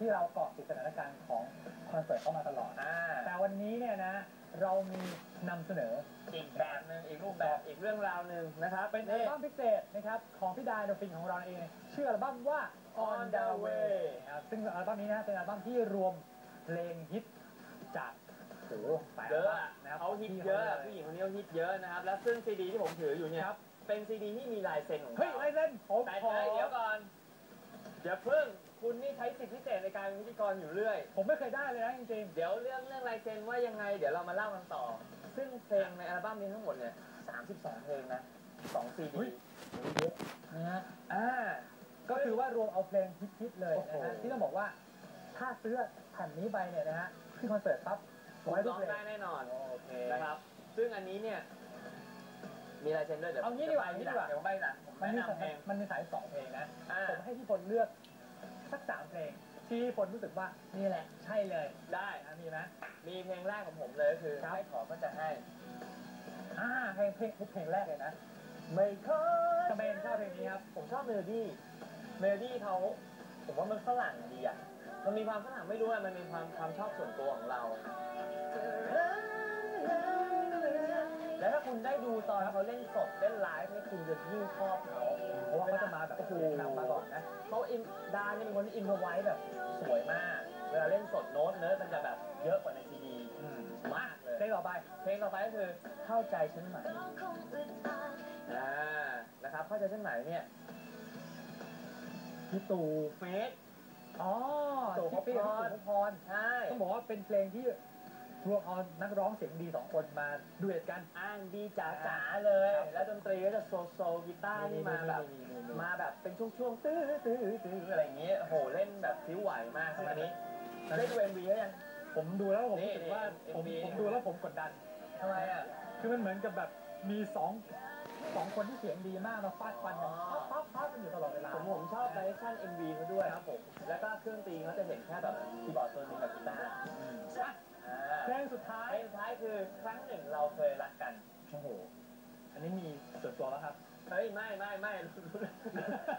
ที่เราเกาะติดสถานการณ์ของคอนเสิร์ตเข้ามาตลอด อ่าแต่วันนี้เนี่ยนะ เรามีนำเสนออีกแบบหนึ่งอีกรูปแบบอีกเรื่องราวหนึ่งนะครับเป็นอัลบั้มพิเศษนะครับของพี่ดาโดฟินของเราเอง ชื่ออัลบั้มว่า On the Way นะครับซึ่งอัลบั้มนี้นะเป็นอัลบั้มที่รวมเพลงฮิตจากโอ้โหหลายเยอัลอะบั้มอะนะครับเขาฮิตเยอะอะผู้หญิงคนนี้เขาฮิตเยอะนะครับ แล้วซึ่งซีดีที่ผมถืออยู่เนี่ยครับเป็นซีดีที่มีลายเซ็นของเฮ้ยเขาไรเล่นผมแต่ขอ เดี๋ยวก่อนเดี๋ยวเพิ่ง คุณนี่ใช้สิทธิพิเศษในการเป็นพิธีกรอยู่เรื่อย ผมไม่เคยได้เลยนะจริงเดี๋ยวเรื่องเรื่องลายเซ็นว่ายังไง เดี๋ยวเรามาเล่ากันต่อ ซึ่งเพลงในอัลบั้มนี้ทั้งหมดเนี่ย32 เพลงนะ2ซีดีๆเยอะนะฮะอ่าก็คือว่ารวมเอาเพลงฮิตๆเลยโอ้โหนะฮะที่ต้องบอกว่าถ้าซื้อแผ่นนี้ไปเนี่ยนะฮะที่คอนเสิร์ตปั๊บผมร้อยทุร้กองเพลงได้แน่นอนโอเคนะครับ ซึ่งอันนี้เนี่ย มีลายเซ็นด้วยเดี๋ยวเอางี้ดีกว่าเอางี้ดีกว่าเดี๋ยวผมไปนะผมมันแนะมีนำเพลงมันมีสายสองเพลงนะอ่าผมให้พี่พลเลือก สักสามเพลงที่พี่พลรู้สึกว่านี่แหละ ใช่เลยได้นะมีไหม มีเพลงแรกของผมเลยก็คือครับ ให้ขอก็จะให้ อ่าเพลงเพลงเพลงแรกเลยนะไม่ขอทำไมถึงชอบเพลงนี้ครับ ผมชอบเมโลดี้ เมโลดี้เขาผมว่ามันฝรั่งดีอะ มันมีความฝรั่งไม่รู้อะมันมีความความชอบส่วนตัวของเราแล้วถ้า คุณได้ดูตอนเขาเล่นสดเล่นไลฟ์นี่คุณจะยิ่งชอบเขาเพราะว่าเขาจะมาแบบโอ้โหนำมาก่อนนะเขาอินดาเนี่ยเป็นคนที่อินพอไว้แบบสวยมาก เวลาเล่นสดโน้ตเนิร์ดมันจะแบบเยอะกว่าในซีดีมากเลยเพลงต่อไปเพลงต่อไปก็คือเข้าใจฉันไหมอ่านะครับเข้าใจฉันไหมเนี่ยพี่ตู่เฟสอ๋อตู่พี่ปี้กับพี่พรตู่พรใช่ต้องบอกว่าเป็นเพลงที่ รวมเอานักร้องเสียงดีสองคนมาดูเอทกัน อ้างดีจ๋าจ๋าๆเลย ครับแล้วดนตรีก็จะโซโซกีตาร์นี่มาแบบ นี่ๆๆๆมาแบบเป็นช่วงๆตื้อตื้อตื้ออะไรอย่างเงี้ยโอ้โหเล่นแบบพริ้วไหวมากครับอันนี้ได้ดูเอ็มวีแล้วยัง ผมดูแล้วผมนี่รู้สึกว่านี่ผม MV ผมดูแล้วผมกดดัน ทำไมอะ คือมันเหมือนกับแบบมีสองสองคนที่เสียงดีมากมาฟาดฟันกันอ๋อ ปั๊บปั๊บปั๊บกันอยู่ตลอดเวลา ผมผมชอบไดเรคชั่น MV เขาด้วยครับผม แล้วก็เครื่องตีเขาจะเห็นแค่แบบคีย์บอร์ดตัวหนึงกับกีตาร์ อะ อ่า เพลงสุดท้าย เพลงสุดท้ายคือครั้งหนึ่งเราเคยรักกัน โอ้โห อันนี้มีส่วนตัวแล้วครับ เฮ้ยไม่ไม่ไม่รุ่น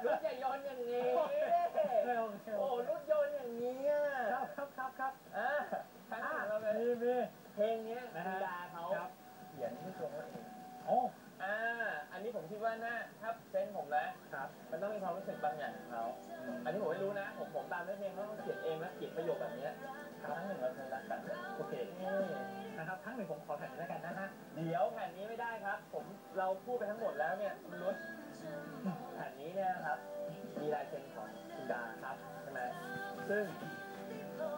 รุ่นอย่าโยนอย่างนี้เร็วเร็วโอ้รุ่นโยนอย่างนี้อะครับครับครับครับอ่าครั้งหอะนึ่งเราเคยมีมีเพลงเนี้ยนะคุณฮะดาเขาครับเขียนที่ตัวเขาเองโอ้อ่าอันนี้ผมคิดว่าน่าถ้าเซนส์ผมนะครับ มันต้องมีความรู้สึกบางอย่างของเขาอันนี้ผมไม่รู้นะ ผมผมตามเนื้อเพลงเขาต้องเขียนเองแล้วเขียนประโยคแบบเนี้ยครั้งหนึ่งเราเคยรักกันโอเคนี่นะครับทั้งหนึ่งผมขอแผ่นนี้แล้วกันนะฮะเดี๋ยวแผ่นนี้ไม่ได้ครับผม เราพูดไปทั้งหมดแล้วเนี่ยคุณรุชแผ่นนี้เนี่ยนะครับ มีลายเซ็นของคุณดาครับใช่ไหมซึ่ง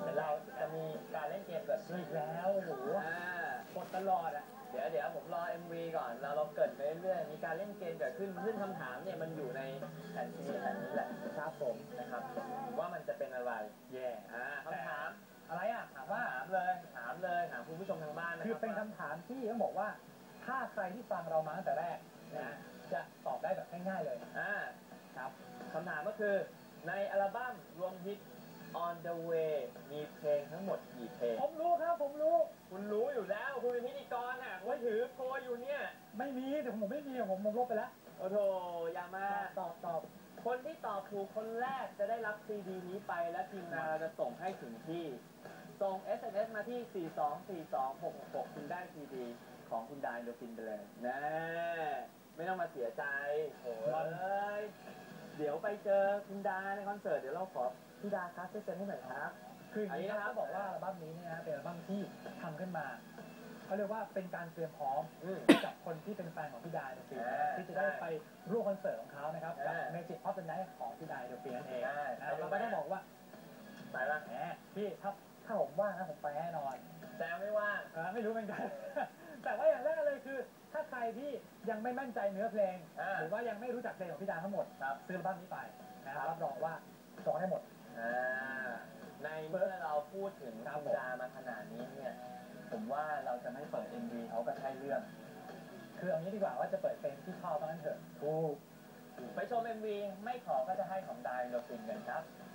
เดี๋ยวเราจะมีการเล่นเกมเกิดขึ้นอีกแล้วโอ้โหอ่ากดตลอดอะเดี๋ยวเดี๋ยวผมรอ MV ก่อนเราเราเกิดไปเรื่อยๆมีการเล่นเกมเกิดขึ้นซึ่งคำถามเนี่ยมันอยู่ในแผ่นซีดีแผ่นนี้แหละครับผมนะครับ ว่ามันจะเป็นอะไรแย่อ่าคำถามอะไรอะถามว่าถามเลยถามเลยถามคุณผู้ชมทางบ้านนะคือเป็นว่าคำถามที่ต้องบอกว่า ถ้าใครที่ฟังเรามาตั้งแต่แรกนะจะตอบได้แบบง่ายๆเลย อ่า ครับคำถามก็คือ ในอัลบั้มรวมฮิต On the Way มีเพลงทั้งหมดกี่เพลง ผมรู้ครับผมรู้ คุณรู้อยู่แล้ว คุณเป็นพิธีกรอะคุณถือโพยอยู่เนี่ย ไม่มีแต่ผมไม่มีผมผมลบไปแล้ว โอ้โถอย่ามา ตอบตอบ คนที่ตอบถูกคนแรกจะได้รับซีดีนี้ไปและทีมงานเราจะส่งให้ถึงที่ ส่ง SMS มาที่ 4242666คุณได้ซีดี ของคุณดานโดฟินไปเลยนะไม่ต้องมาเสียใจโอ้ยเดี๋ยวไปเจอคุณดาในคอนเสิร์ตเดี๋ยวเราขอพี่ดาครับช่วยเซ็นให้หน่อยครับ คืออย่างนี้อันนี้นะนะคครัรับบบอกว่าอัลบั้มนี้เนี่ยนะเป็นอัลบั้มที่ทำขึ้นมาเขาเรียกว่าเป็นการเตรียมพร้อมอืมกับคนที่เป็นแฟนของพี่ดาเดอะฟินอ่าที่จะได้ไปร่วมคอนเสิร์ตของเขานะครับกับอ่า Magic of the Night ของพี่ดาเดอะฟินนั่นเองใช่นะครับเราก็ต้องบอกว่าไปละแหมพี่ถ้าถ้าผมว่างนะผมไปแน่นอนแซมไม่ว่างเออ ไม่รู้เหมือนกัน แต่ว่าอย่างแรกเลยคือ ถ้าใครที่ยังไม่มั่นใจเนื้อเพลงอ่าหรือว่ายังไม่รู้จักเพลงของพี่ดาทั้งหมดครับซื้ออัลบั้มนี้ไปนะคครัรับบรับรองว่าร้องได้หมดอ่าในเมื่อเราพูดถึงครับคุณดามาขนาดนี้เนี่ยผมว่าเราจะไม่เปิด MV เขาก็ใช่เรื่อง คือเอางี้ดีกว่าว่าจะเปิดเพลงที่ชอบเท่านั้นเถอะถูกไปชม MV ไม่ขอก็จะให้ของดายโดฟินกันครับค